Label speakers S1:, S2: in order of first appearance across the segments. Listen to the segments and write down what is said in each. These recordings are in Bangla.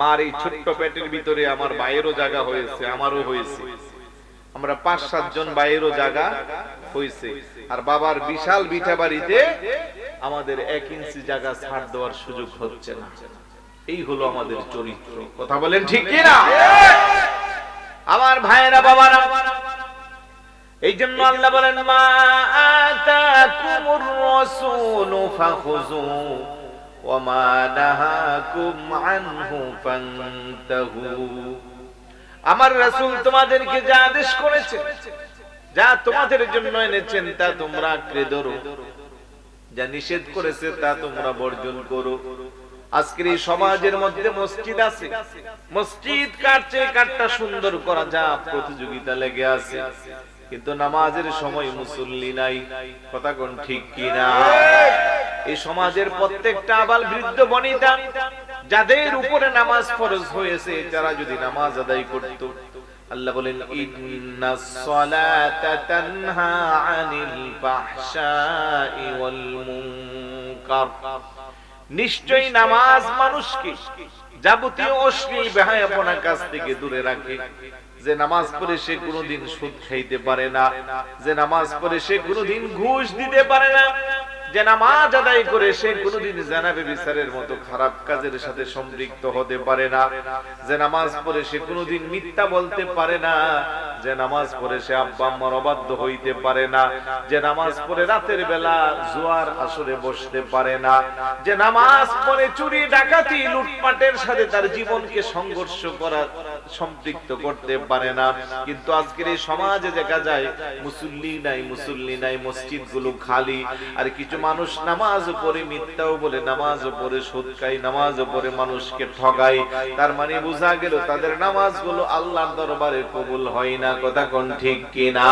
S1: মার এই ছোট্ট পেটের ভিতরে আমার বাইরেও জায়গা হয়েছে, আমারও হয়েছে। আমরা পাঁচ, সাত জন বাইরেও জায়গা হয়েছে। আর বাবার বিশাল বিঠা বাড়িতে আমাদের এক ইঞ্চি জায়গা ছাড় দেওয়ার সুযোগ হচ্ছে না। এই হলো আমাদের চরিত্র। কথা বলেন ঠিক কি না আমার ভাইয়েরা, বাবারা এই জন্য আল্লাহ বলেন, মা আতাকুমুর রাসূলু ফাখুযু মা নাহাকুম আনহু ফান্তাহু আমার রাসূল তোমাদেরকে যা আদেশ করেছে, যা তোমাদের জন্য এনেছেন, তা তোমরা আঁকড়ে ধরো। যা নিষেধ করেছে, তা তোমরা বর্জন করো। আজকের এই সমাজের মধ্যে মসজিদ আছে। মসজিদ কাটছে কাটটা সুন্দর করা যা প্রতিযোগিতা লেগে আছে। কিন্তু নামাজের সময় মুসল্লি নাই। কথা কোন ঠিক কিনা? এই সমাজের প্রত্যেকটা আবাল বৃদ্ধ বনিতা, যাদের উপরে নামাজ ফরজ হয়েছে তারা যদি নামাজ আদায় করত। আল্লাহ বলেন ইন্নাস সালাতা তানহা আনিল ফাহশাই ওয়াল মুনকার। নিশ্চয়ই নামাজ মানুষকে যাবতীয় অশ্লীল বেহায়াপনা কাছ থেকে দূরে রাখে। যে নামাজ পড়ে সে কোনোদিন সুদ খাইতে পারে না, যে নামাজ পড়ে সে কোনোদিন ঘুষ দিতে পারে না। যে নামাজ আদায় করে সে কোনোদিন জানাবে বিচারের মতো খারাপ কাজের সাথে সম্পৃক্ত হতে পারে না। যে নামাজ পড়ে সে কোনোদিন মিথ্যা বলতে পারে না। যে নামাজ পড়ে সে আব্বা আম্মার অবাধ্য হইতে পারে না। যে নামাজ পড়ে রাতের বেলা জোয়ার আসরে বসতে পারে না। যে নামাজ পড়ে চুরি, ডাকাতি, লুটপাটের সাথে তার জীবনকে সংঘর্ষ করা, সম্পৃক্ত করতে পারে না। কিন্তু আজকের এই সমাজে দেখা যায়, মুসল্লি নাই মুসল্লি নাই মসজিদগুলো খালি। আর কিছু মানুষ নামাজ পড়ে মিথ্যাও বলে, নামাজ পড়ে সুদ নামাজ পড়ে মানুষকে ঠগায়। তার মানে বোঝা গেল তাদের নামাজগুলো আল্লাহর দরবারে কবুল হয় না, কথা কোন ঠিক কিনা?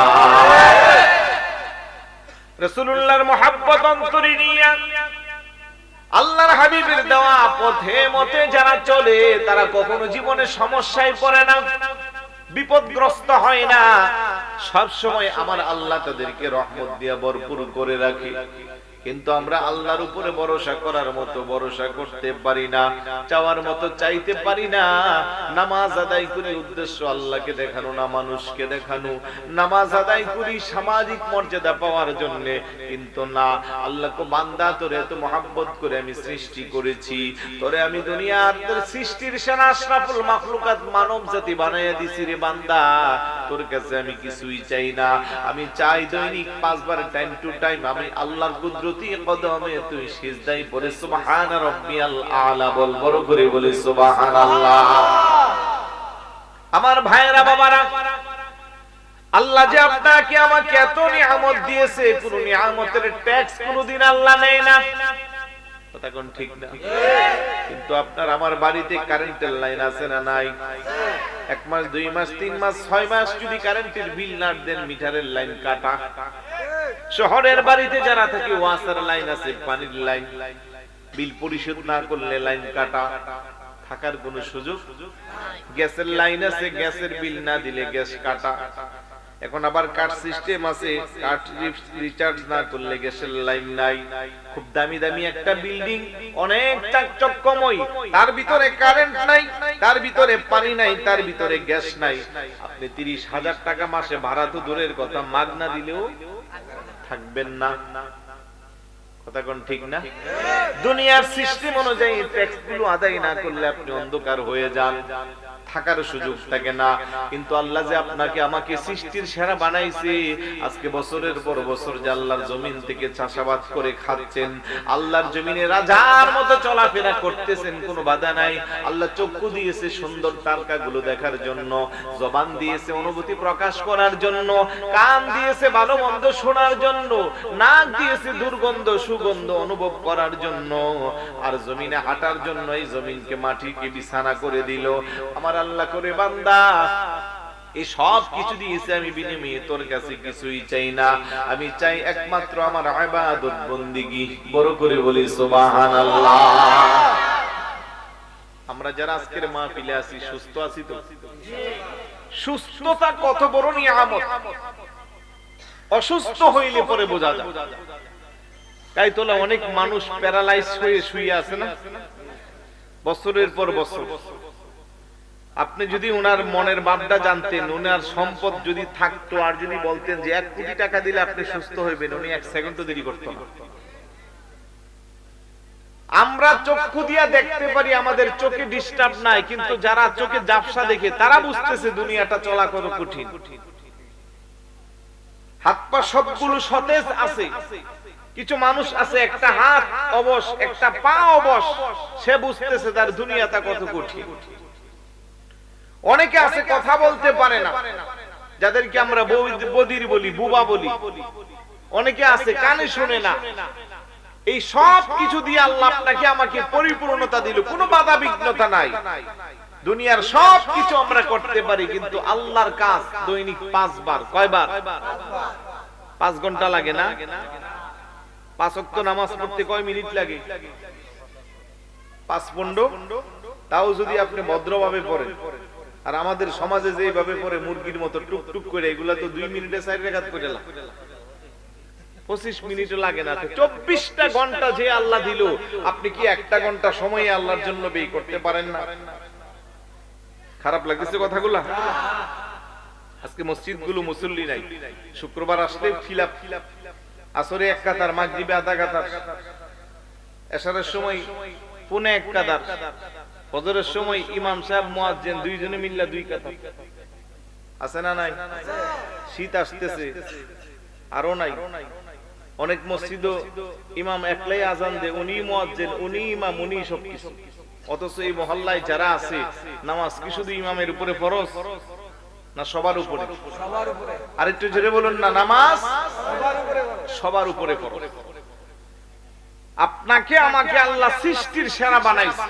S1: রসুল্লাহর মোহাব্বত অন্তরে নিয়ে আল্লাহর হাবিবের দেওয়া পথে মতে যারা চলে, তারা কখনো জীবনে সমস্যায় পড়ে না, বিপদগ্রস্ত হয় না। সব সময় আমার আল্লাহ তাদেরকে রহমত দিয়া ভরপুর করে রাখে। কিন্তু আমরা আল্লাহর উপরে ভরসা করার মতো ভরসা করতে পারি না, চাওয়ার মতো চাইতে পারি না। নামাজ আদায় করি উদ্দেশ্য আল্লাহকে দেখানো, না মানুষকে দেখানো। নামাজ আদায় করি সামাজিক মর্যাদা পাওয়ার জন্য, কিন্তু না, আল্লাহকে বান্দা তোরে এত মহাব্বত করে আমি সৃষ্টি করেছি। তোরে আমি দুনিয়ার তোর সৃষ্টির সেনা আশরাফুল মাখলুকাত মানব জাতি বানাইয়া দিছি রে বান্দা। তোর কাছে আমি কিছুই চাই না। আমি চাই দৈনিক পাঁচবার টাইম টু টাইম আমি আল্লাহর কুদরতি কদমে তুই সিজদাই পড়ে, সুবহান রাব্বিয়াল আলা বল, বড় করে বলে সুবহানাল্লাহ। আমার ভাইয়েরা, বাবারা, আল্লাহ যে আপনাকে আমাকে এত নিয়ামত দিয়েছে, কোন নিয়ামতের ট্যাক্স কোনদিন আল্লাহ নেয় না। কথা ঠিক না? কিন্তু আপনার আমার বাড়িতে কারেন্টের লাইন আছে না নাই? এক মাস, দুই মাস, তিন মাস, ছয় মাস যদি কারেন্টের বিল না দেন, মিটারের লাইন কাটা। শহরের বাড়িতে যারা থাকে ওয়াসার লাইন আছে, পানির লাইন বিল পরিশোধ না করলে লাইন কাটা। থাকার কোন সুযোগ? গ্যাসের লাইন আছে, গ্যাসের বিল না দিলে গ্যাস কাটা। এখন আবার কাট সিস্টেম আছে কাট রিচার্জ না করলে গ্যাসের লাইন নাই। খুব দামি দামি একটা বিল্ডিং অনেক চাকচক্যময় তার ভিতরে কারেন্ট নাই, তার ভিতরে পানি নাই, তার ভিতরে গ্যাস নাই। আপনি তিরিশ হাজার টাকা মাসে ভাড়া তো দূরের কথা, মাগনা দিলেও থাকবেন না। কথা কোন ঠিক না? দুনিয়ার সিস্টেম অনুযায়ী ট্যাক্সগুলো আদায় না করলে আপনি অন্ধকার হয়ে যান। থাকার সুযোগ থাকে না। কিন্তু আল্লাহ যে আপনাকে আমাকে সৃষ্টির সেরা বানাইছে। আজকে বছরের পর বছর যে আল্লাহর জমিন থেকে চাষাবাদ করে খাচ্ছেন। আল্লাহর জমিনে রাজার মতো চলাফেরা করতেছেন কোনো বাধা নাই। আল্লাহ চক্ষু দিয়েছে সুন্দর তারকা গুলো দেখার জন্য। জবান দিয়েছে অনুভূতি প্রকাশ করার জন্য। কান দিয়েছে ভালো মন্দ শোনার জন্য। নাক দিয়েছে দুর্গন্ধ সুগন্ধ অনুভব করার জন্য। আর জমিনে হাঁটার জন্য এই জমিনকে মাটিকে বিছানা করে দিল আমার আল্লাহ করে বান্দা। এই সব কিছু দিয়েছে আমি বিনিময়ে, তোর কাছে কিছুই চাই না। আমি চাই একমাত্র আমার ইবাদত বন্দিগি। বড় করে বলি, সুবহানাল্লাহ। আমরা যারা আজকের মাহফিলে আছি, সুস্থ আছি তো? সুস্থতা কত বড় নিয়ামত। অসুস্থ হইলে পরে বোঝা যায়। তাই তোলা অনেক মানুষ প্যারালাইজ হয়ে শুয়ে আছে না? বছরের পর বছর। আপনি যদি ওনার মনের ভাবটা জানতেন ওনার সম্পদ যদি থাকতো আর যদি বলতেন যে এক কোটি টাকা দিলে আপনি সুস্থ হইবেন, উনি এক সেকেন্ডও দেরি করতো না। আমরা চক্ষু দিয়া দেখতে পারি, আমাদের চোখে ডিস্টার্ব নাই, কিন্তু যারা চোখে জাপসা দেখে, তারা বুঝতেছে দুনিয়াটা চলা কত কঠিন। হাত পা সবগুলো সতেজ আছে। কিছু মানুষ আছে, একটা হাত অবশ, একটা পা অবশ, সে বুঝতেছে তার দুনিয়াটা কত কঠিন। অনেকে আছে কথা বলতে পারে না। যাদেরকে আমরা বদির বলি বুবা বলি। অনেকে আছে কানে শুনে না। এই সব কিছু দিয়ে আল্লাহ আপনাকে আমাকে পরিপূর্ণতা দিল কোনো বাধা বিঘ্নতা নাই। দুনিয়ার সব কিছু আমরা করতে পারি কিন্তু আল্লাহর কাজ দৈনিক পাঁচবার। কয়বার? পাঁচ ঘণ্টা লাগে না? পাঁচ অক্ত নামাজ পড়তে কয় মিনিট লাগে? পাঁচ পনেরো? তাও যদি আপনি ভদ্রভাবে পড়েন। আর আমাদের সমাজে যেভাবে পড়ে মুরগির মতো টুক টুক করে, এগুলা তো দুই মিনিটে সাইড রেখাত করে পঁচিশ মিনিটও লাগে না। চব্বিশটা ঘণ্টা যে আল্লাহ দিল, আপনি কি একটা ঘণ্টা সময় আল্লাহর জন্য ব্যয় করতে পারেন না? খারাপ লাগতেছে কথাগুলা? আজকে মসজিদগুলো মুসল্লি নাই। শুক্রবার আসলে খিলাপ আসরে এক কাতার, মাগরিবে আধা কাতার। এশারের সময় পুনে এক কাতার। ফজরের সময় ইমাম সাহেব, মুয়াজ্জিন দুইজনে মিল্লা দুই কাতার আছে না নাই? শীত আসতেছে। আরও নাই। অনেক মসজিদ ইমাম একলাই আজান দে উনি মুয়াজ্জিন উনি ইমাম উনি সব কিছু অথচ এই মহল্লায় যারা আছে, নামাজ কি শুধু ইমামের উপরে ফরজ? না সবার উপরে? আরেকটু জোরে বলুন না, নামাজ সবার উপরে ফরজ। আপনাকে, আমাকে আল্লাহ সৃষ্টির সেরা বানাইছে।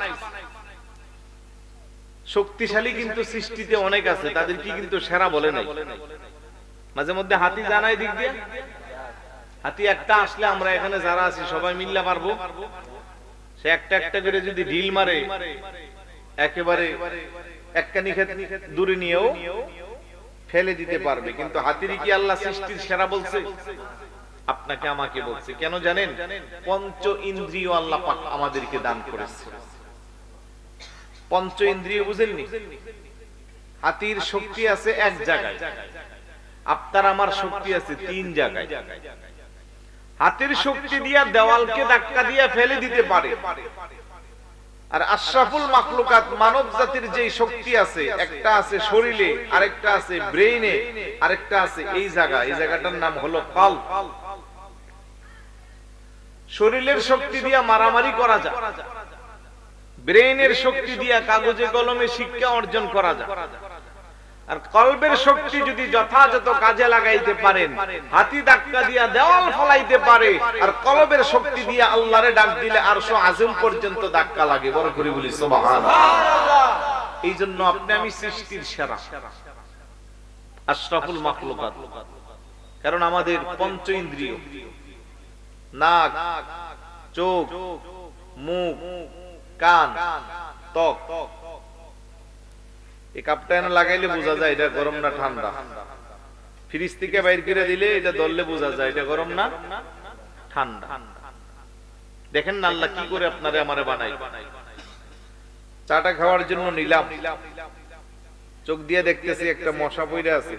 S1: শক্তিশালী কিন্তু সৃষ্টিতে অনেক আছে তাদের কি কিন্তু সেরা বলে নাই। মাঝে মধ্যে হাতি জানাই দিক দিয়ে। হাতি একটা আসলে আমরা এখানে যারা আছি, সবাই মিল্লা পারব। সে একটা একটা করে যদি ঢিল মারে, একেবারে একখানি ক্ষেত দূরে নিয়েও ফেলে দিতে পারবে। কিন্তু হাতিরই কি আল্লাহ সৃষ্টির সেরা বলছে? আপনাকে আমাকে বলছে। কেন জানেন? পঞ্চ ইন্দ্রিয় আল্লাহ আমাদেরকে দান করেছে। পঞ্চ ইন্দ্রিয় বুঝেননি? হাতির শক্তি আছে এক জায়গায়। আপনার আমার শক্তি আছে তিন জায়গায়। হাতের শক্তি দিয়া দেওয়ালকে ধাক্কা দিয়া ফেলে দিতে পারে। আর আশরাফুল মাখলুকাত মানব জাতির যে শক্তি আছে, একটা আছে শরীরে, আরেকটা আছে ব্রেইনে, আরেকটা আছে এই জায়গা এই জায়গাটার নাম হলো কল শরীরের শক্তি দিয়া মারামারি করা যায়। ব্রেইনের শক্তি দিয়া কাগজে কলমে শিক্ষা অর্জন করা যায়। আর কলবের শক্তি যদি যথাযথ কাজে লাগাইতে পারেন, হাতি ধাক্কা দিয়া দেওয়াল ফলাইতে পারে, আর কলবের শক্তি দিয়া আল্লাহরে ডাক দিলে আরশো আজম পর্যন্ত ধাক্কা লাগে। বড় করে বলি এই জন্য আপনি আমি সৃষ্টির সেরা। আশরাফুল মাখলুকাত। কারণ আমাদের পঞ্চ ইন্দ্রিয়। নাক, চোখ, মুখ কান, ত্বক। এই কাপটা এনে লাগাইলে বোঝা যায় এটা গরম না ঠান্ডা। ফ্রিজ থেকে বাইর করে দিলে এটা দললে বোঝা যায় এটা গরম না ঠান্ডা। দেখেন না আল্লাহ কি করে আপনারে আমারে বানাই চাটা খাওয়ার জন্য নিলাম। চোখ দিয়ে দেখতেছি একটা মশা পইরা আছে।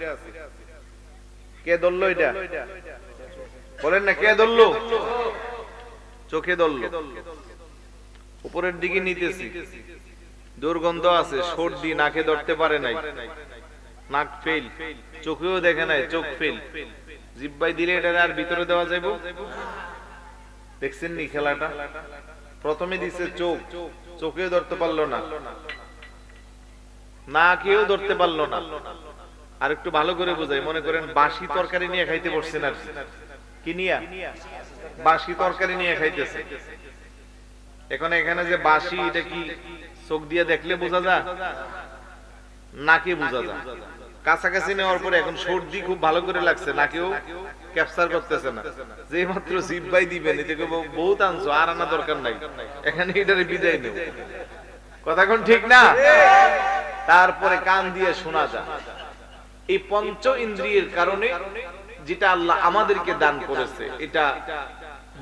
S1: কে ধরলো এটা? বলেন না, কে ধরলো? চোখে ধরলো। উপরের দিকে নিতেছি। দুর্গন্ধ আছে, সর্দি, নাকে ধরতে পারে নাই। নাক ফেল চোখেও দেখে নাই, চোখ ফেল জিব্বাই দিলে এটা আর ভিতরে দেওয়া যাইব? দেখছেন নি খেলাটা? প্রথমে দিছে চোখ, চোখেও ধরতে পারল না। না কেউ ধরতে পারল না। আর একটু ভালো করে বোঝাই, মনে করেন বাসি তরকারি নিয়ে খাইতে বসছেন আর কি নিয়া? বাসি তরকারি নিয়ে খাইতেছে। এখন এখানে যে বাসি এটা কি চোখ দিয়ে দেখলে বোঝা যায়? নাকে বোঝা যায়? কাছাকাছি নেওয়ার পরে এখন সর্দি খুব ভালো করে লাগছে, নাকেও ক্যাপচার করতেছে না। যে মাত্র জিব্বাই দিবেন, এতে বহুত আনছো, আর আনা দরকার নাই। এখানে এটারে বিদায় নেব। কথা কোন ঠিক না? তারপরে কান দিয়ে শোনা যায়। এই পঞ্চ ইন্দ্রিয়ের কারণে যেটা আল্লাহ আমাদেরকে দান করেছে, এটা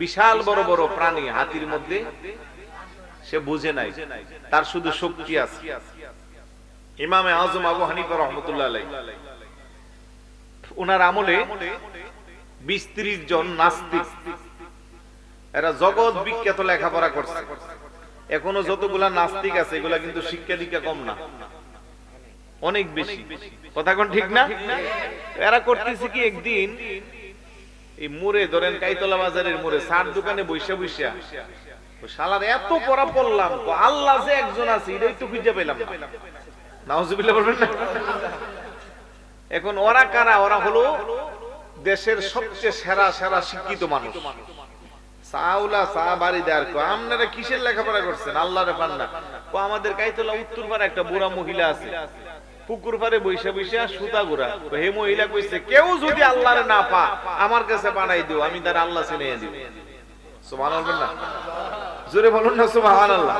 S1: বিশাল বড় বড় প্রাণী হাতির মধ্যে সে বুঝে নাই। তার শুধু শক্তি আছে। ইমামে আজম আবু হানিফা রহমতুল্লাহ ওনার আমলে ত্রিশ জন নাস্তিক। এরা জগৎ বিখ্যাত লেখাপড়া করছে। এখনও যতগুলা নাস্তিক আছে, এগুলা কিন্তু শিক্ষা দীক্ষা কম না। অনেক বেশি। কথা কোন ঠিক না? এরা করতেছে কি একদিন, এই মোড়ে, ধরেন কাইতলা বাজারের মোড়ে, সার দোকানে বৈশা বৈশা শালার, এত পড়া পড়লাম। আল্লাহ যে একজন আছে খুঁজে পেলাম এখন ওরা কারা? ওরা হলো দেশের সবচেয়ে সেরা সেরা শিক্ষিত মানুষ। কো। আপনারা কিসের লেখাপড়া করছেন? আল্লাহরে পান না। ও আমাদের কাইতলা উত্তর পাড়ে একটা বুড়া মহিলা আছে। পুকুর পারে বৈশা বৈশা সুতা তো হে মহিলা কইছে, কেউ যদি আল্লাহরে না পা, আমার কাছে বানাই দিও, আমি তার আল্লাহ চিনে দিব। না? জোরে বলুন না, সুবহানাল্লাহ।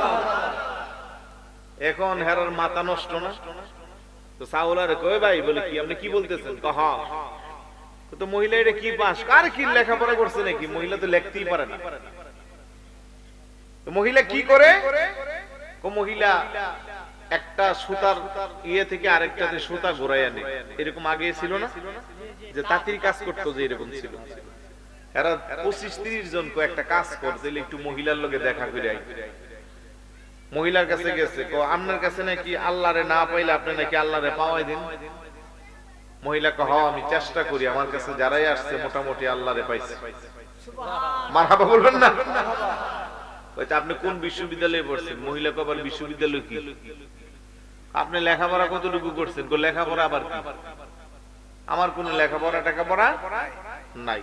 S1: এখন হেরার মাথা নষ্ট না? তো সাউলারে কই ভাই, বলে কি, আপনি কি বলতেছেন? কহ। তো মহিলা এটা কি পাস কার কি লেখাপড়া করছে নাকি? মহিলা তো লিখতেই পারে না। মহিলা কি করে? মহিলা একটা সুতার ইয়ে থেকে আরেকটাতে সুতা ঘোরাই আনে এরকম আগে ছিল না? যে তাঁতির কাজ করতো যে এরকম ছিল। এরা পঁচিশ তিরিশ জন কো একটা কাজ করতে একটু মহিলার লগে দেখা করে মহিলার কাছে গেছে কো আপনার কাছে নাকি আল্লাহরে না পাইলে আপনি নাকি আল্লাহরে পাওয়াই দিন? মহিলা কহ আমি চেষ্টা করি আমার কাছে যারাই আসছে মোটামুটি আল্লাহরে পাইছে। মারহাবা বলবেন না? আপনি কোন বিশ্ববিদ্যালয়ে পড়ছেন? মহিলা কবার বিশ্ববিদ্যালয় কি? আপনি লেখাপড়া কতটুকু করছেন? লেখাপড়া আবার আমার কোন লেখাপড়া টাকাপড়া নাই।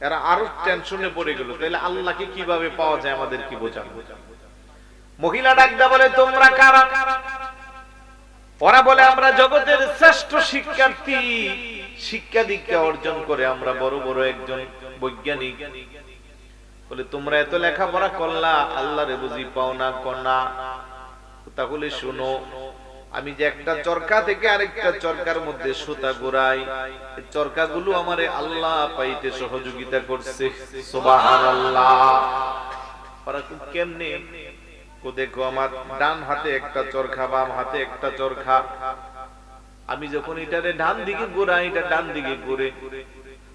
S1: এরা আরও টেনশনে পড়ে গেল। তাহলে আল্লাহকে কীভাবে পাওয়া যায় আমাদের কি বোঝানো? মহিলা ডাকদা বলে, তোমরা কারা? ওরা বলে, আমরা জগতের শ্রেষ্ঠ শিক্ষার্থী। শিক্ষা দীক্ষা অর্জন করে আমরা বড় বড় একজন বৈজ্ঞানিক। বলে, তোমরা এত লেখাপড়া করলা, আল্লাহরে বুঝি পাও না কন্যা তাহলে শুনো আমি যে একটা চরকা থেকে আরেকটা চরকার মধ্যে সুতা গোড়াই চরকা গুলো আমারে আল্লাহ পাইতে সহযোগিতা করছে। কেমনে? দেখো, আমার ডান হাতে একটা চরখা, বাম হাতে একটা চরখা। আমি যখন এটারে ডান দিকে ঘোরাই, এটা ডান দিকে ঘুরে।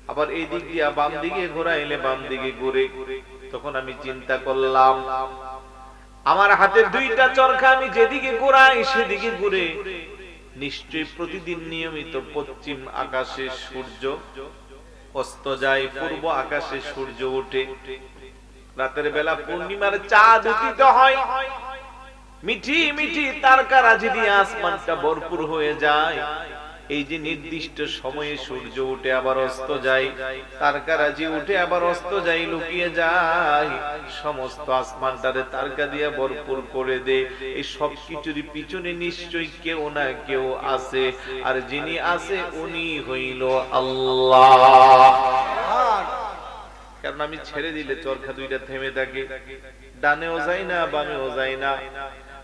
S1: আবার এই দিক দিয়া বাম দিকে ঘোরাইলে বাম দিকে ঘুরে। তখন আমি চিন্তা করলাম আমার হাতে দুইটা চরখা, আমি যেদিকে ঘোরাই সেদিকে ঘুরে। নিশ্চয়ই প্রতিদিন নিয়মিত পশ্চিম আকাশে সূর্য অস্ত যায়, পূর্ব আকাশে সূর্য ওঠে। রাতের বেলা পূর্ণিমার চাঁদ উদিত হয়। মিঠি মিঠি তারকারাজি দিয়ে আসমানটা ভরপুর হয়ে যায়। এই যে নির্দিষ্ট সময়ে সূর্য উঠে আবার অস্ত যায় তারকারাজি উঠে আবার অস্ত যায়, লুকিয়ে যায়। সমস্ত আসমানটারে তারকা দিয়ে ভরপুর করে দে। এই সব কিছুর পিছনে নিশ্চয়ই কেউ না কেউ আছে। আর যিনি আছে, উনি হইল আল্লাহ। কারণ আমি ছেড়ে দিলে চরখা দুইটা থেমে থাকে। ডানেও যাই না, বামেও যাই না।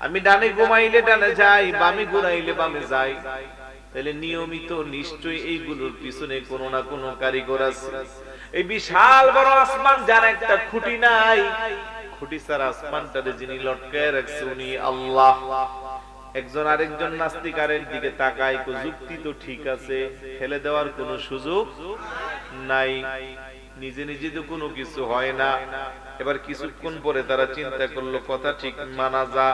S1: আমি ডানে ঘুমাইলে ডানে যাই, বামে ঘুরাইলে বামে যাই। তাহলে নিয়মিত নিশ্চয়ই এইগুলোর পিছনে কোন না কোন কারিগর আছে। এই বিশাল বড় আসমান, যার একটা খুঁটি নাই। খুঁটি ছাড়া আসমানটারে যিনি লটকায় রাখছে উনি আল্লাহ। একজন আরেকজন নাস্তিক আরেক দিকে তাকায়, কো, যুক্তি তো ঠিক আছে, ফেলে দেওয়ার কোনো সুযোগ নাই। নিজে নিজে তো কোনো কিছু হয় না। এবার কিছুক্ষণ পরে তারা চিন্তা করল, কথা ঠিক মানা যা।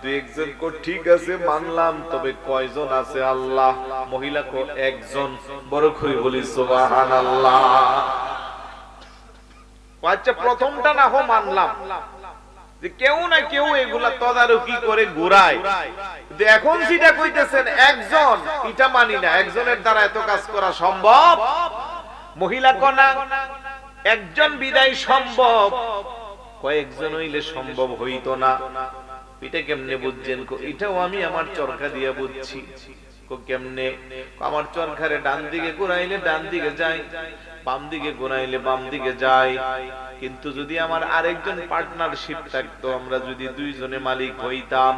S1: দুই একজন কো, ঠিক আছে, মানলাম, তবে কয়জন আছে আল্লাহ? মহিলা কো, একজন। বড় করে বলি সুবাহান আল্লাহ আচ্ছা প্রথমটা না হো, মানলাম। যে কেউ না কেউ এগুলা তদারকি করে ঘুরায়। এখন যেটা কইতেছেন, একজন। এটা মানি না, একজনের দ্বারা এত কাজ করা সম্ভব? মহিলা কনা একজন বিদায় সম্ভব। কয়েকজন হইলে সম্ভব হইত না। এটা কেমনে বুঝছেন? এটাও আমি আমার চরকা দিয়ে বুঝছি। কেমনে? আমার চরকারে ডান দিকে ঘুরাইলে ডান দিকে যায়, বাম দিকে ঘুরাইলে বাম দিকে যায়। কিন্তু যদি আমার আরেকজন পার্টনারশিপ থাকতো, আমরা যদি দুইজনে মালিক হইতাম,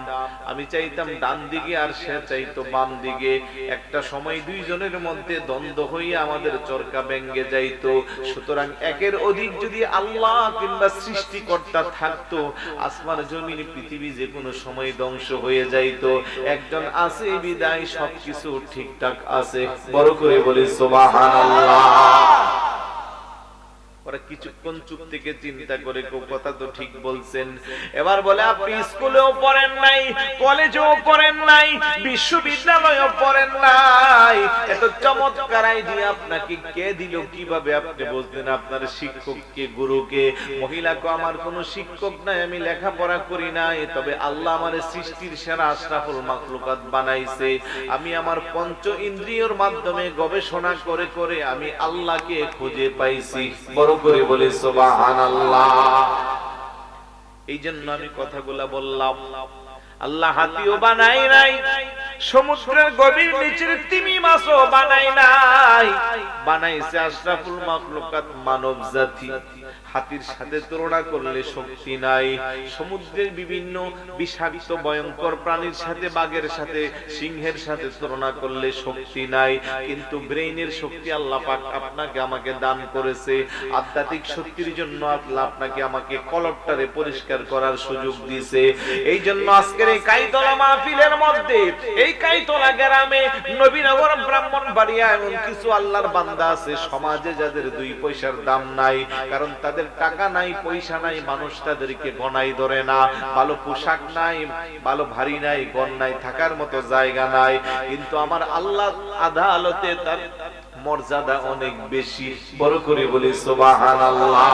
S1: আমি চাইতাম ডান দিকে আর সে চাইতো বাম দিকে। একটা সময় দুইজনের মধ্যে দ্বন্দ্ব হইয়া আমাদের চরকা ব্যঙ্গে যাইতো। সুতরাং একের অধিক যদি আল্লাহ কিংবা সৃষ্টিকর্তা থাকতো, আসমান জমিন পৃথিবী যে কোনো সময় ধ্বংস হয়ে যাইতো। একজন আছে বিদায়, সবকিছু ঠিকঠাক আছে। বড় করে বলি, সুবহানাল্লাহ। ওরা কিছুক্ষণ চুপ থেকে চিন্তা করে কেউ কথা তো ঠিক বলছেন। এবার বলে, আপনি স্কুলেও পড়েন নাই, কলেজেও পড়েন নাই, বিশ্ববিদ্যালয়েও পড়েন নাই। এত চমৎকার আইডিয়া আপনাকে কে দিল? কীভাবে আপনি বুঝলেন আপনার শিক্ষককে, গুরুকে? মহিলাকে আমার কোনো শিক্ষক নাই, আমি লেখাপড়া করি নাই, তবে আল্লাহ আমার সৃষ্টির সেরা আশরাফুল মাখলুকাত বানাইছে। আমি আমার পঞ্চ ইন্দ্রিয়র মাধ্যমে গবেষণা করে করে আমি আল্লাহকে খুঁজে পাইছি। বড় করে বলি এই জন্য আমি কথাগুলা বললাম, আল্লাহ হাতিও বানাই নাই, সমুদ্রের গভীর নিচের তিমি মাছও বানাই নাই। বানাইছে আশরাফুল মাখলুকাত মানব জাতি হাতির সাথে তুলনা করলে শক্তি নাই। সমুদ্রের বিভিন্ন বিষাক্ত, ভয়ঙ্কর প্রাণীর সাথে, বাঘের সাথে, সিংহের সাথে তুলনা করলে শক্তি নাই। কিন্তু ব্রেইনের শক্তি আল্লাহ পাক আপনাকে আমাকে দান করেছে। আধ্যাত্মিক শক্তির জন্য আল্লাহ আপনাকে আমাকে কলপটারে পরিষ্কার করার সুযোগ দিয়েছে। এই জন্য আজকের এই কাইতলা মাহফিলের গ্রামে নবীনগর ব্রাহ্মণ বাড়িয়া এমন কিছু আল্লাহর বান্দা আছে, সমাজে যাদের দুই পয়সার দাম নাই, কারণ তাদের টাকা নাই, পয়সা নাই, মানুষ তাদেরকে গনাই ধরে না। ভালো পোশাক নাই, ভালো ভারী নাই গন নাই, থাকার মতো জায়গা নাই। কিন্তু আমার আল্লাহ আদালতে তার মর্যাদা অনেক বেশি। বড় করে বলি, সুবহানাল্লাহ।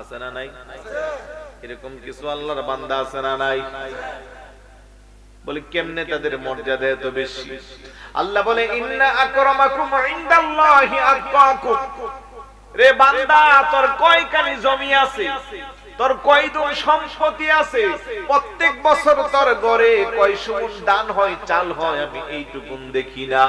S1: আছে না নাই? এরকম কিছু আল্লাহর বান্দা আছে না নাই? বলে, কেমনে তাদের মর্যাদা এত বেশি? আল্লাহ বলে, ইন্না আকরামাকুম ইনদাল্লাহি আতকাকুম। রে বান্দা, তোর কয়খানি জমি আছে? তোর কয় দুন সম্পত্তি আছে? প্রত্যেক বছর তোর ঘরে কয় সুমন দান হয়, চাল হয়, আমি এইটুকুন দেখি না।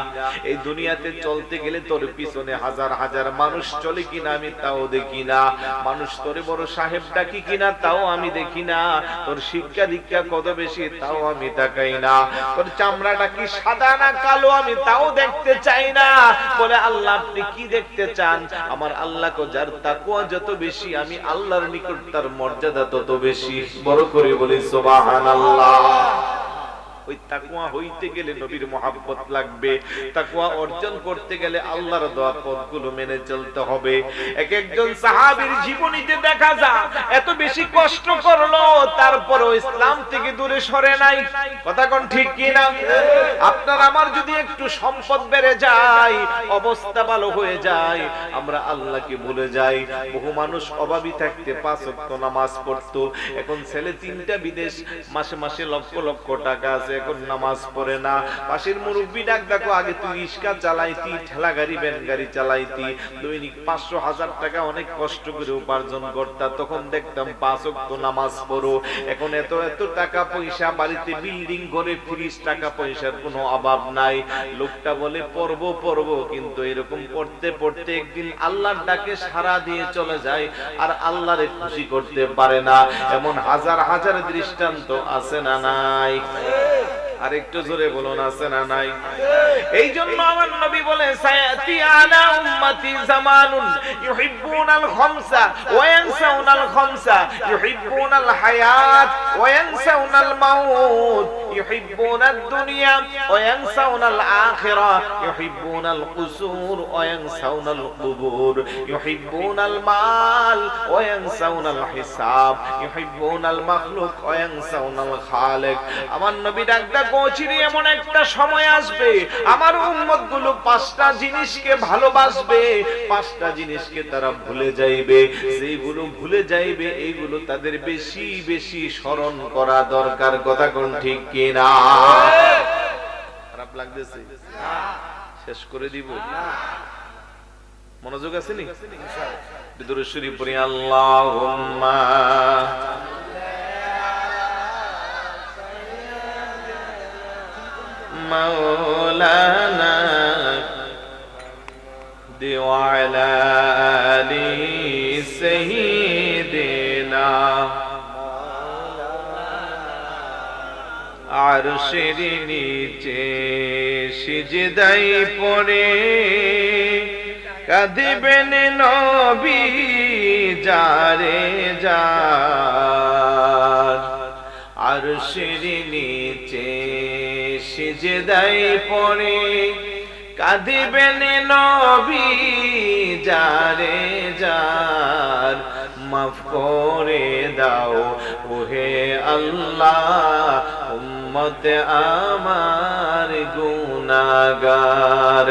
S1: এই দুনিয়াতে চলতে গেলে তোর পিছনে হাজার হাজার মানুষ চলে কিনা, আমি তাও দেখি না। মানুষ তোরে বড় সাহেব ডাকি কিনা, তাও আমি দেখি না। তোর শিক্ষা দীক্ষা কত বেশি, তাও আমি তাকাই না। তোর চামড়াটা কি সাদা না কালো, আমি তাও দেখতে চাই না। বলে, আল্লাহ, আপনি কি দেখতে চান? আমার আল্লাহ যার তাকুয়া যত বেশি, আমি আল্লাহর নিকট তার মর্যাদা তত বেশি। বড় করে বলি সুবহানাল্লাহ। ওই তাকুয়া হইতে গেলে নবীর মহাব্বত লাগবে। তাকুয়া অর্জন করতে গেলে আল্লাহর দোয়া পথগুলো মেনে চলতে হবে। এক একজন সাহাবীর জীবনীতে দেখা যায়, এত বেশি কষ্ট করল, তারপরও ইসলাম থেকে দূরে সরে নাই। কথা কোন ঠিক কি না আপনার আমার যদি একটু সম্পদ বেড়ে যায়, অবস্থা ভালো হয়ে যায়, আমরা আল্লাহকে ভুলে যাই। বহু মানুষ অভাবী থাকতে পাঁচ নামাজ পড়তো। এখন ছেলে তিনটা বিদেশ, মাসে মাসে লক্ষ লক্ষ টাকা আছে। এখন নামাজ পড়ে না। পাশের মুরব্বী ডাক, দেখো, আগে তুই রিক্সা চালাইতি, ঠেলা গাড়ি, ভ্যান গাড়ি চালাইতি। দৈনিক পাঁচশো হাজার টাকা অনেক কষ্ট করে উপার্জন করতা। তখন দেখতাম পাঁচ ওয়াক্ত নামাজ পড়ো। এখন এত এত টাকা পয়সা, বাড়িতে বিল্ডিং করে ফ্রিজ টাকা পয়সার কোনো অভাব নাই। লোকটা বলে, পড়ব পড়ব। কিন্তু এরকম পড়তে পড়তে একদিন আল্লাহর ডাকে সারা দিয়ে চলে যায় আর আল্লাহরে খুশি করতে পারে না। এমন হাজার হাজার দৃষ্টান্ত আছে না নাই? আর একটু জোরে বলুন, আছে না নাই? এই জন্য আমার নবী বলে সায়াতি আলা উম্মতি জামানুন ইউহিব্বুনাল খামসা ওয়া ইয়ানসাউনাল খামসা ইউহিব্বুনাল হায়াত ওয়া ইয়ানসাউনাল মাউত ইউহিব্বুনাদ দুনিয়া ওয়া ইয়ানসাউনাল আখিরা ইউহিব্বুনাল কুসুর ওয়া ইয়ানসাউনাল কুবুর ইউহিব্বুনাল মাল ওয়া ইয়ানসাউনাল হিসাব ইউহিব্বুনাল মাখলুক ওয়া ইয়ানসাউনাল খালিক। আমার নবী ডাকটা পৌঁছিনি এমন একটা সময় আসবে। আমার উম্মতগুলো পাঁচটা জিনিসকে ভালোবাসবে, পাঁচটা জিনিসকে তারা ভুলে যাইবে। যেগুলো ভুলে যাইবে, এইগুলো তাদের বেশি বেশি স্মরণ করা দরকার। কথা কোন ঠিক কিনা? খারাপ লাগতেছে। শেষ করে দিব। মনোযোগ আছে নি? বিদুর শরীফ পড়ি مولانا دي وعلى آل سيدنا عرشر নিচে সিজদাই পড়ে কাঁদিবেন নবী যারে যার আর সিঁড়ি নিচে সিজদাই পড়ে কাঁদিবেন নবী যারে যার। মাফ করে দাও ওহে আল্লাহ উম্মত আমার গুনাগার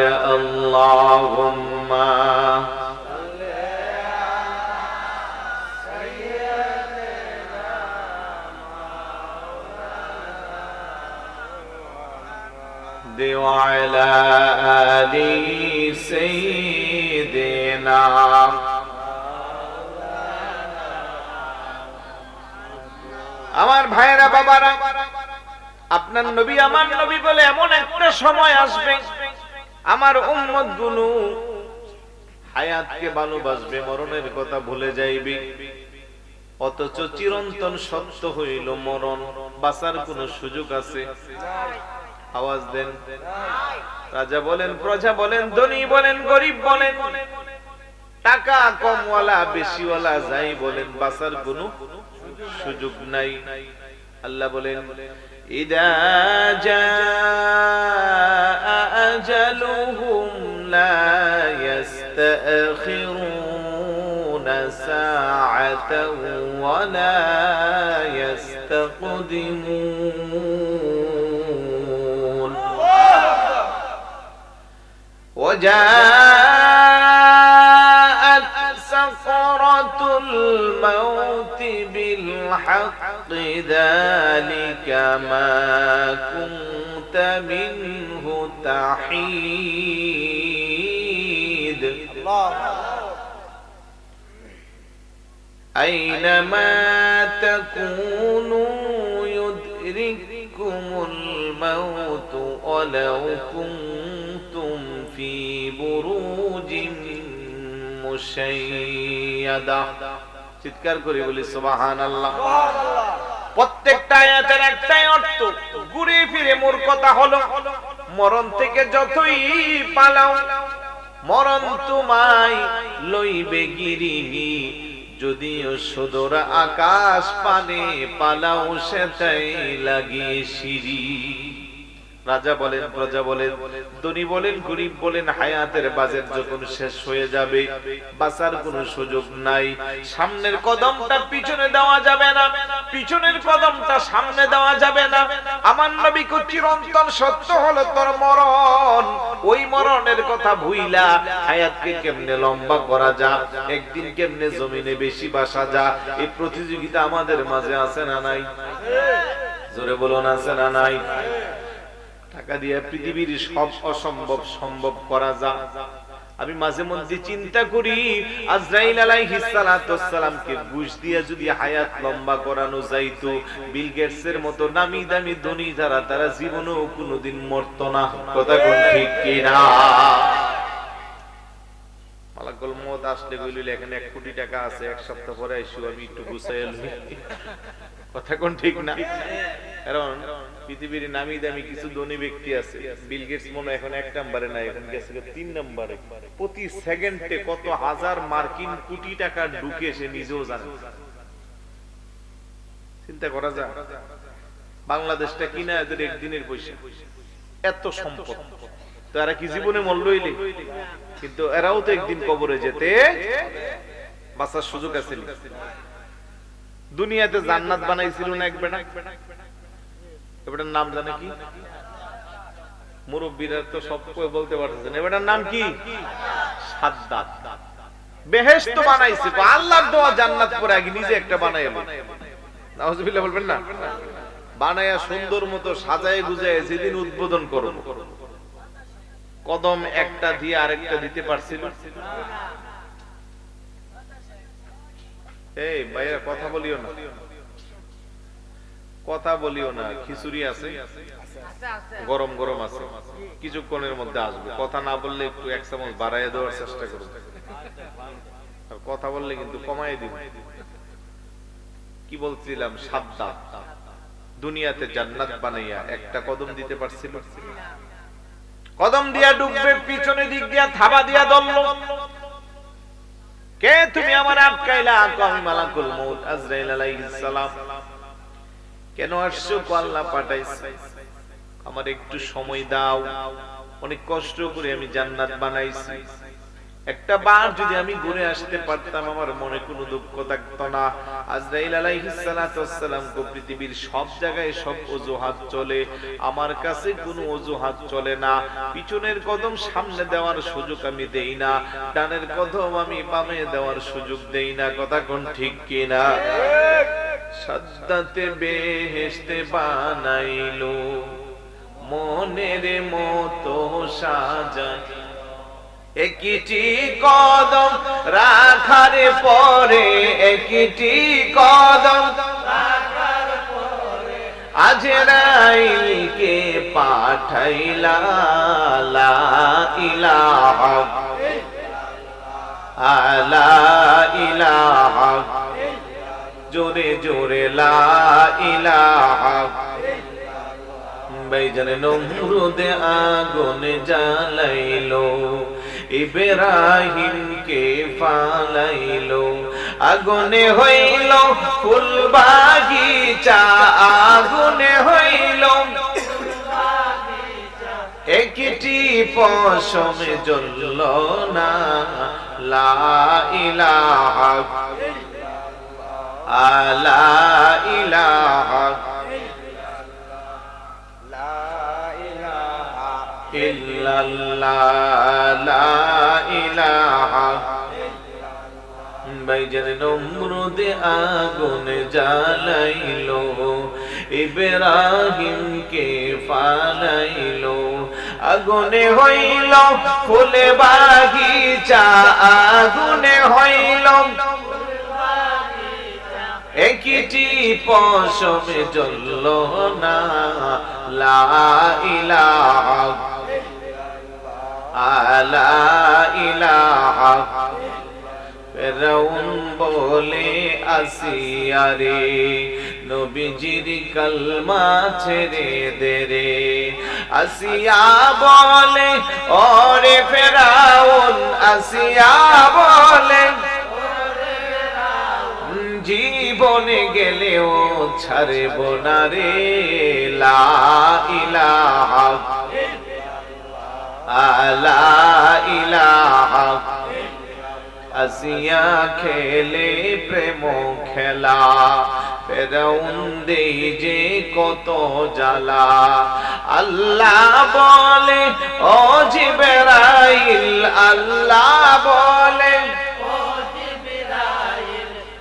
S1: আল্লাহুম্মা وعلى آل سيدنا আমার ভাইরা বাবারা আপনার নবী আমার নবী বলে এমন একটা সময় আসবে আমার উম্মত গুলো হায়াতকে ভালোবাসবে মরণের কথা ভুলে যাইবে অথচ চিরন্তন সত্য হইল মরণ বাঁচার কোন সুযোগ আছে আওয়াজ দেন। রাজা বলেন, প্রজা বলেন, ধনী বলেন, গরিব বলেন। টাকা কমওয়ালা, বেশিওয়ালা, যাই বলেন, বাঁচার কোনো সুযোগ নাই। আল্লাহ বলেন, ইদা আজালুহুম ওয়া লা وجاءت سكرة الموت بالحق ذلك ما كنت منه تحيد. أينما تكونوا يدرككم الموت ولو كنتم في بروج مشيدة চিৎকার করে বলি সুবাহান আল্লাহ প্রত্যেকটা আয়াতের একটাই অর্থ ঘুরে ফিরে মোর কথা হলো মরণ থেকে যতই পালাও মরণ তোমায় লইবে গিরিহি যদিও সুদূর আকাশ পানে পালাও সেটাই লাগিয়ে সিঁড়ি রাজা বলেন, প্রজা বলেন, ধনী বলেন, গরিব বলেন, হায়াতের বাজেট যখন শেষ হয়ে যাবে, বাঁচার কোনো সুযোগ নাই। সামনের কদমটা পিছনে দেওয়া যাবে না, পিছনের কদমটা সামনে দেওয়া যাবে না। আমার নবী চিরন্তন সত্য হলো তোর মরণ। ওই মরণের কথা ভুইলা, হায়াতকে কেমনে লম্বা করা যা, একদিন কেমনে জমিনে বেশি বাসা যা এই প্রতিযোগিতা আমাদের মাঝে আছে না নাই? জোরে বলুন, আছে না নাই? টাকা দিয়ে পৃথিবীর সব অসম্ভব সম্ভব করা যা। আমি মাঝে মধ্যে চিন্তা করি, আজরাইল আলাইহিস সালামকে ঘুষ দিয়ে যদি হায়াত লম্বা করানো যাইতো, বিল গেটস এর মতো নামি দামি ধনী যারা, তারা জীবনেও কোনোদিন মরতো না। কথা কোন ঠিক কিনা মালাকুল মত আসলে কইল, এখানে এক কোটি টাকা আছে, এক সপ্তাহ পরে আইসু, আমি একটু গুছাই কথা কোন ঠিক না? কারণ পৃথিবীর নামি দামি কিছু ধনী ব্যক্তি আছে। বিল গেটস মনে এখন এক নম্বরে নাই, এখন গেছে তিন নম্বরে। প্রতি সেকেন্ডে কত হাজার মার্কিন কোটি টাকা ঢুকে সে নিজেও জানে চিন্তা করা যায়, বাংলাদেশটা কিনা এদের একদিনের পয়সা। এত সম্পদ। তো এরা কি জীবনে মূল্য হইলে কিন্তু এরাও তো একদিন কবরে যেতে বাঁচার সুযোগ আছে দুনিয়াতে জান্নাত বানাইছিল না এক বেটা এবারের নাম জানে কি? মুরব্বীরা তো সব বলতে পারতেছেন এবারের নাম কি? বানাইছে। দেওয়া জান্নাত পরে আগে নিজে একটা বলবেন না? বানায়া সুন্দর মতো সাজায় গুজায় যেদিন উদ্বোধন কদম একটা দিয়ে আরেকটা দিতে পারছিল এই, ভাইয়া কথা বলিও না। কথা বলিও না, খিচুড়ি আছে? গরম গরম আছে। কিছুক্ষণের মধ্যে আসবে। কথা না বললে একটু এক চামচ বাড়াইয়া দেওয়ার চেষ্টা করব কথা বললে কিন্তু কমাই দিব কি বলছিলাম? সাবধান। দুনিয়াতে জান্নাত বানাইয়া একটা কদম দিতে পারছিল? কদম দিয়া ডুববে, পিছনে দিক দিয়া থাবা দিয়া দমল। কে তুমি? আমার আটকাইলা। আমি মালাকুল মউত। আজরাইল আলাইহিস সালাম। কেন আসছো? আল্লাহ পাঠাইছে। আমার একটু সময় দাও। অনেক কষ্ট করে আমি জান্নাত বানাইছি। একটা বার যদি আমি ঘুরে আসতে পারতাম আমার মনে কোনো দুঃখ থাকতো না। আজরাইল আলাইহিস কো পৃথিবীর সব জায়গায় সব অজুহাত চলে। আমার কাছে কোনো অজুহাত চলে না। পিছনের কদম সামনে দেওয়ার সুযোগ আমি দেই না। ডানের কদম আমি বামে দেওয়ার সুযোগ দেই না। কথা কোন ঠিক কিনা সাদ্দাতে বেহেশতে বানাইলো, মনের মতো সাজায় একটি কদম রাখার পরে, একটি কদম আজরাইলকে পাঠাইলা ইলাহা আলা ইলাহা। জোরে জোরে লা ইলাহা বাইজানে নমরুদে আগুন জ্বালাইলো, ইব্রাহিমকে ফালাইলো। আগুনে হইল ফুল বাগিচা আগুনে হইল একটি পশমে জ্বলল না। লা ইলাহা আলা ইলাহা নমরুদে আগুন জ্বালাইলো ইব্রাহিমকে ফালাইলো। আগুনে হইল ফুলে বাগিচা আগুনে হইল একটি পশমে জ্বলল না। লা ইলাহা আলা ইলাহা। বলে আসিয়ারে নবীজির কলমা ছেড়ে দে রে। আসিয়া বলে, ওরে ফেরাউন, আসিয়া বলে জীবনে গেলেও ছাড়ব না রে আসিয়া খেলে প্রেম খেলা, ফেরাউন দেই যে কত জ্বালা। আল্লাহ বলে, ও জিবরাইল, আল্লাহ বলে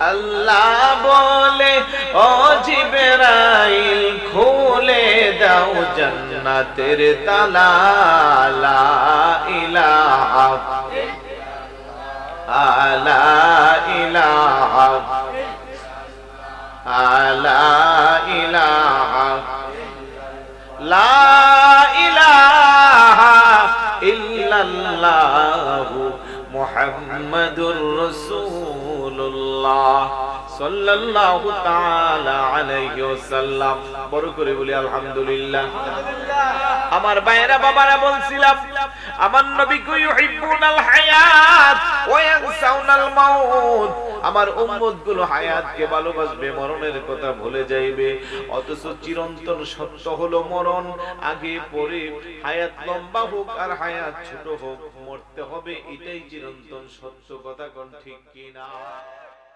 S1: আল্লাহ বলে, ও জিবরাইল, খুলে দাও জান্নাতের তালা লা ইলাহা আলা ইলাহা আলা ইলাহা লা ইলাহা ইল্লাল্লাহু মুহাম্মাদুর রাসূলুল্লাহ সাল্লাল্লাহু তাআলা আলাইহি ওয়াসাল্লাম। বড় করে বলি, আলহামদুলিল্লাহ। আমার বাইরা বাবারা বলছিলাম, আমার নবী হায়াত ওয়া মাউত আমার উম্মতগুলো হায়াতকে ভালোবাসবে, মরণের কথা ভুলে যাইবে। অথচ চিরন্তন সত্য হলো মরণ। আগে পরে হায়াত লম্বা হোক আর হায়াত ছোট হোক, মরতে হবে, এটাই চিরন্তন সত্য। কথা কোন ঠিক কিনা?